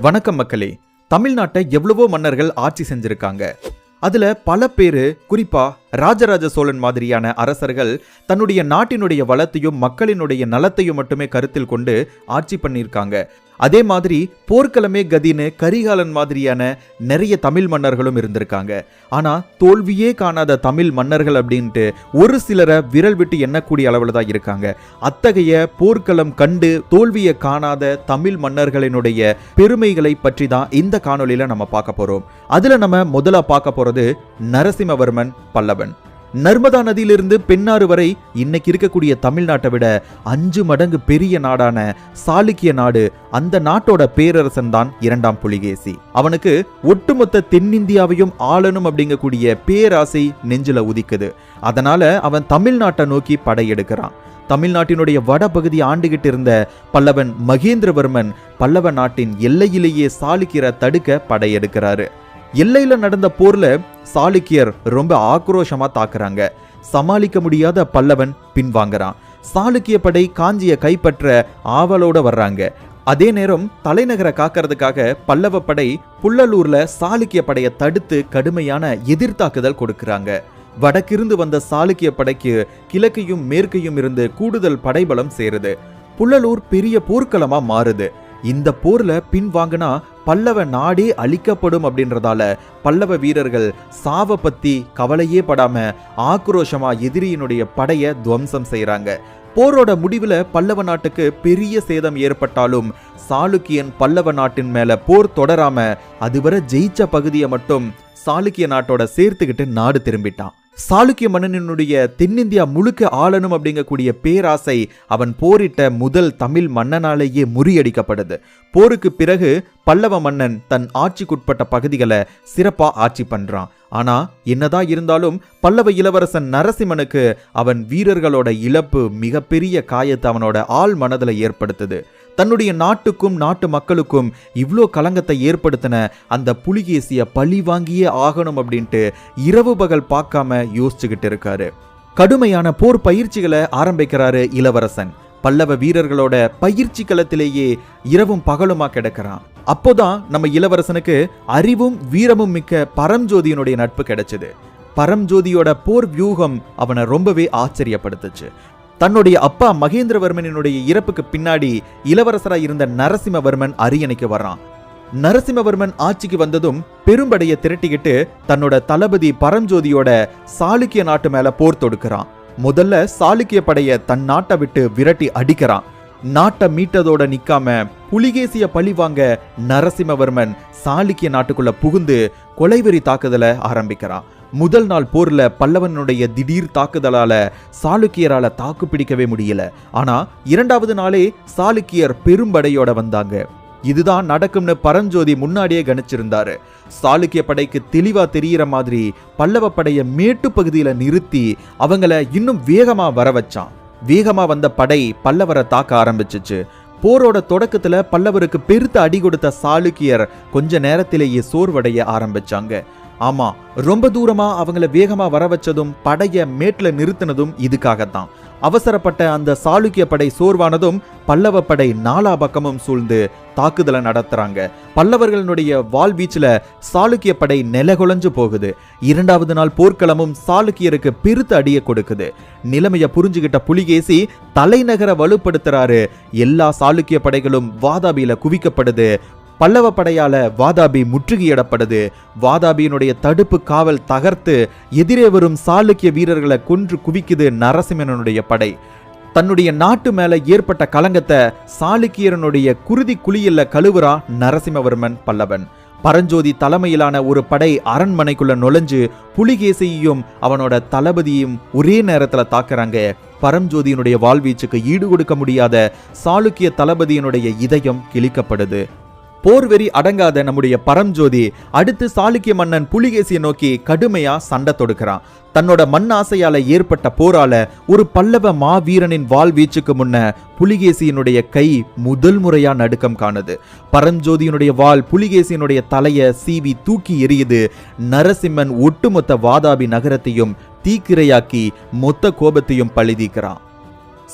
வணக்கம் மக்களே. தமிழ்நாட்டை எவ்வளவோ மன்னர்கள் ஆட்சி செஞ்சிருக்காங்க. அதுல பல பேரு குறிப்பா ராஜராஜ சோழன் மாதிரியான அரசர்கள் தன்னுடைய நாட்டினுடைய வளத்தையும் மக்களினுடைய நலத்தையும் மட்டுமே கருத்தில் கொண்டு ஆட்சி பண்ணியிருக்காங்க. அதே மாதிரி போர்க்களமே கதின்னு கரிகாலன் மாதிரியான நிறைய தமிழ் மன்னர்களும் இருந்திருக்காங்க. ஆனா தோல்வியே காணாத தமிழ் மன்னர்கள் அப்படின்ட்டு ஒரு சிலரை விரல் விட்டு எண்ணக்கூடிய அளவில் தான் இருக்காங்க. அத்தகைய போர்க்களம் கண்டு தோல்வியை காணாத தமிழ் மன்னர்களினுடைய பெருமைகளை பற்றி தான் இந்த காணொளியில நம்ம பார்க்க போறோம். அதுல நம்ம முதல்ல பார்க்க போறது நரசிம்மவர்மன் பல்லவன். நர்மதா நதியிலிருந்து பெண்ணாறு வரை இன்னைக்கு இருக்கக்கூடிய தமிழ்நாட்டை விட அஞ்சு மடங்கு பெரிய நாடான சாளுக்கிய நாடு அந்த நாட்டோட பேரரசன் தான் இரண்டாம் புலிகேசி. அவனுக்கு ஒட்டுமொத்த தென்னிந்தியாவையும் ஆளணும் அப்படிங்கக்கூடிய பேராசை நெஞ்சில உதிக்குது. அதனால அவன் தமிழ்நாட்டை நோக்கி படையெடுக்கிறான். தமிழ்நாட்டினுடைய வடபகுதி ஆண்டுகிட்டு இருந்த பல்லவன் மகேந்திரவர்மன் பல்லவ நாட்டின் எல்லையிலேயே சாளுக்கியரை தடுக்க படையெடுக்கிறாரு. எல்லையில நடந்த போர்ல சாளுக்கியர் ரொம்ப ஆக்ரோஷமா தாக்குறாங்க. சமாளிக்க முடியாத பல்லவன் பின்வாங்குறான். சாளுக்கிய படை காஞ்சியை கைப்பற்ற ஆவலோட வர்றாங்க. அதே நேரம் தலைநகரை காக்கிறதுக்காக பல்லவ படை புள்ளலூர்ல சாளுக்கிய படையை தடுத்து கடுமையான எதிர்த்தாக்குதல் கொடுக்கறாங்க. வடக்கிருந்து வந்த சாளுக்கிய படைக்கு கிழக்கையும் மேற்கையும் இருந்து கூடுதல் படைபலம் சேருது. புள்ளலூர் பெரிய போர்க்களமா மாறுது. இந்த போர்ல பின்வாங்கினா பல்லவ நாடே அழிக்கப்படும் அப்படின்றதால பல்லவ வீரர்கள் சாவை பத்தி கவலையே படாம ஆக்ரோஷமா எதிரியினுடைய படைய துவம்சம் செய்கிறாங்க போரோட முடிவில் பல்லவ நாட்டுக்கு பெரிய சேதம் ஏற்பட்டாலும் சாளுக்கியன் பல்லவ நாட்டின் மேல போர் தொடராம அதுவரை ஜெயிச்ச பகுதியை மட்டும் சாளுக்கிய நாட்டோட சேர்த்துக்கிட்டு நாடு திரும்பிட்டான். சாளுக்கிய மன்னனினுடைய தென்னிந்தியா முழுக்க ஆளணும் அப்படிங்கக்கூடிய பேராசை அவன் போரிட்ட முதல் தமிழ் மன்னனாலேயே முறியடிக்கப்படுது போருக்கு பிறகு பல்லவ மன்னன் தன் ஆட்சிக்குட்பட்ட பகுதிகளை சிறப்பாக ஆட்சி பண்ணுறான் ஆனா என்னதான் இருந்தாலும் பல்லவ இளவரசன் நரசிம்மனுக்கு அவன் வீரர்களோட இழப்பு மிகப்பெரிய காயத்தை அவனோட ஆள் மனதில் ஏற்படுத்துது. தன்னுடைய நாட்டுக்கும் நாட்டு மக்களுக்கும் இவ்வளோ கலங்கத்தை ஏற்படுத்தின அந்த புலிகேசிய பழி வாங்கியே ஆகணும் அப்படின்ட்டு இரவு பகல் பார்க்காம யோசிச்சுக்கிட்டு இருக்காரு. கடுமையான போர் பயிற்சிகளை ஆரம்பிக்கிறாரு இளவரசன். பல்லவ வீரர்களோட பயிற்சி களத்திலேயே இரவும் பகலுமா கிடக்கிறான். அப்போதான் நம்ம இளவரசனுக்கு அறிவும் வீரமும் மிக்க பரம்ஜோதியினுடைய நட்பு கிடைச்சது. பரம்ஜோதியோட போர் வியூகம் அவனை ரொம்பவே ஆச்சரியப்படுத்துச்சு. தன்னுடைய அப்பா மகேந்திரவர்மனினுடைய இறப்புக்கு பின்னாடி இளவரசராக இருந்த நரசிம்மவர்மன் அரியணைக்கு வர்றான். நரசிம்மவர்மன் ஆட்சிக்கு வந்ததும் பெரும்படையை திரட்டிக்கிட்டு தன்னோட தளபதி பரஞ்சோதியோட சாளுக்கிய நாட்டு மேல போர் தொடுக்கிறான். முதல்ல சாளுக்கிய படைய தன் நாட்டை விட்டு விரட்டி அடிக்கிறான். நாட்டை மீட்டதோட நிக்காம புலிகேசிய பழி வாங்க நரசிம்மவர்மன் சாளுக்கிய நாட்டுக்குள்ள புகுந்து கொலைவெறி தாக்குதலை ஆரம்பிக்கிறான். முதல் நாள் போரில் பல்லவனுடைய திடீர் தாக்குதலால சாளுக்கியரால தாக்கு பிடிக்கவே முடியல. ஆனா இரண்டாவது நாளே சாளுக்கியர் பெரும்படையோட வந்தாங்க. இதுதான் நடக்கும்னு பரஞ்சோதி முன்னாடியே கணிச்சிருந்தாரு. சாளுக்கிய படைக்கு தெளிவா தெரியற மாதிரி பல்லவ படைய மேட்டு பகுதியில நிறுத்தி அவங்கள இன்னும் வேகமா வர வச்சான். வேகமா வந்த படை பல்லவரை தாக்க ஆரம்பிச்சிச்சு. போரோட தொடக்கத்துல பல்லவருக்கு பெருத்த அடி கொடுத்த சாளுக்கியர் கொஞ்ச நேரத்திலேயே சோர்வடைய ஆரம்பிச்சாங்க. ஆமா ரொம்ப தூரமா அவங்கள வேகமா வர வச்சதும் படைய மேட்ல நிறுத்தினதும் இதுக்காகத்தான். அவசரப்பட்ட அந்த சாளுக்கிய படை சோர்வானதும் பல்லவ படை நாலா பக்கமும் சூழ்ந்து தாக்குதலை நடத்துறாங்க. பல்லவர்களுடைய வாழ்வீச்சுல சாளுக்கிய படை நிலகுலைஞ்சு போகுது. இரண்டாவது நாள் போர்க்களமும் சாளுக்கியருக்கு பெருத்து அடியை கொடுக்குது. நிலைமைய புரிஞ்சுகிட்ட புலிகேசி தலைநகர வலுப்படுத்துறாரு. எல்லா சாளுக்கிய படைகளும் வாதாபியில குவிக்கப்படுது. பல்லவ படையால வாதாபி முற்றுகையிடப்படுது வாதாபியினுடைய தடுப்பு காவல் தகர்த்து எதிரே வரும் சாளுக்கிய வீரர்களை கொன்று குவிக்குது நரசிம்மனுடைய படை. தன்னுடைய நாட்டு மேல ஏற்பட்ட கலங்கத்தை சாளுக்கியரனுடைய குருதி குழியில கழுவுறா நரசிம்மவர்மன் பல்லவன். பரஞ்சோதி தலைமையிலான ஒரு படை அரண்மனைக்குள்ள நுழைஞ்சு புலிகேசியையும் அவனோட தளபதியும் ஒரே நேரத்துல தாக்குறாங்க. பரஞ்சோதியினுடைய வாழ்வீச்சுக்கு ஈடு கொடுக்க முடியாத சாளுக்கிய தளபதியினுடைய இதயம் கிழிக்கப்படுது. போர்வெறி அடங்காத நம்முடைய பரம்ஜோதி அடுத்து சாளுக்கிய மன்னன் புலிகேசியை நோக்கி கடுமையா சண்டை தொடுக்கிறான். தன்னோட மண் ஆசையால ஏற்பட்ட போரால ஒரு பல்லவ மாவீரனின் வாள் வீச்சுக்கு முன்ன புலிகேசியினுடைய கை முதல் முறையா நடுக்கம் காணுது. பரஞ்சோதியினுடைய வாள் புலிகேசியினுடைய தலையை சீவி தூக்கி எரியுது நரசிம்மன் ஒட்டுமொத்த வாதாபி நகரத்தையும் தீக்கிரையாக்கி மொத்த கோபத்தையும் பழிதீக்கிறான்.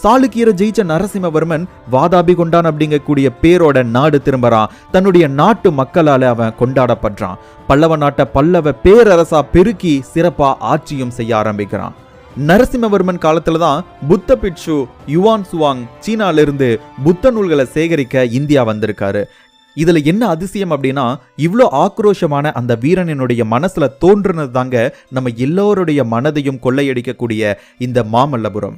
சாளுக்கியரை ஜெயிச்ச நரசிம்மவர்மன் வாதாபி கொண்டான் அப்படிங்கக்கூடிய பேரோட நாடு திரும்பறான் தன்னுடைய நாட்டு மக்களால அவன் கொண்டாடப்படுறான். பல்லவ நாட்டை பல்லவ பேரரசா பெருக்கி சிறப்பா ஆட்சியும் செய்ய ஆரம்பிக்கிறான். நரசிம்மவர்மன் காலத்துல தான் புத்த பிட்சு யுவான் சுவாங் சீனால இருந்து புத்த நூல்களை சேகரிக்க இந்தியா வந்திருக்காரு. இதுல என்ன அதிசயம் அப்படின்னா இவ்வளோ ஆக்ரோஷமான அந்த வீரனினுடைய மனசுல தோன்றுனது தாங்க நம்ம எல்லோருடைய மனதையும் கொள்ளையடிக்கக்கூடிய இந்த மாமல்லபுரம்.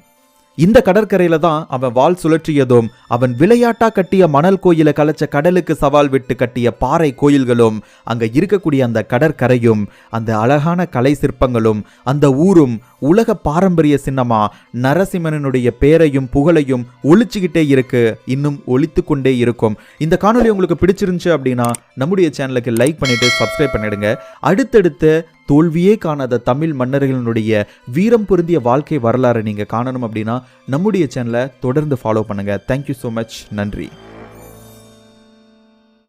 இந்த கடற்கரையில தான் அவன் வாள் சுழற்றியதும் அவன் விளையாட்டா கட்டிய மணல் கோயிலை கலைச்ச கடலுக்கு சவால் விட்டு கட்டிய பாறை கோயில்களும் அங்க இருக்கக்கூடிய அந்த கடற்கரையும் அந்த அழகான கலை சிற்பங்களும் அந்த ஊரும் உலக பாரம்பரிய சின்னமா நரசிம்மனுடைய பேரையும் புகழையும் ஒழிச்சுக்கிட்டே இருக்கு இன்னும் ஒழித்து கொண்டே இருக்கும். இந்த காணொளி உங்களுக்கு பிடிச்சிருந்துச்சு அப்படின்னா நம்முடைய சேனலுக்கு லைக் பண்ணிட்டு சப்ஸ்கிரைப் பண்ணிடுங்க. அடுத்தடுத்து தோல்வியே காணாத தமிழ் மன்னர்களினுடைய வீரம் பொருந்திய வாழ்க்கை வரலாறை நீங்கள் காணணும் அப்படின்னா நம்முடைய சேனலை தொடர்ந்து ஃபாலோ பண்ணுங்கள் தேங்க்யூ ஸோ மச் நன்றி.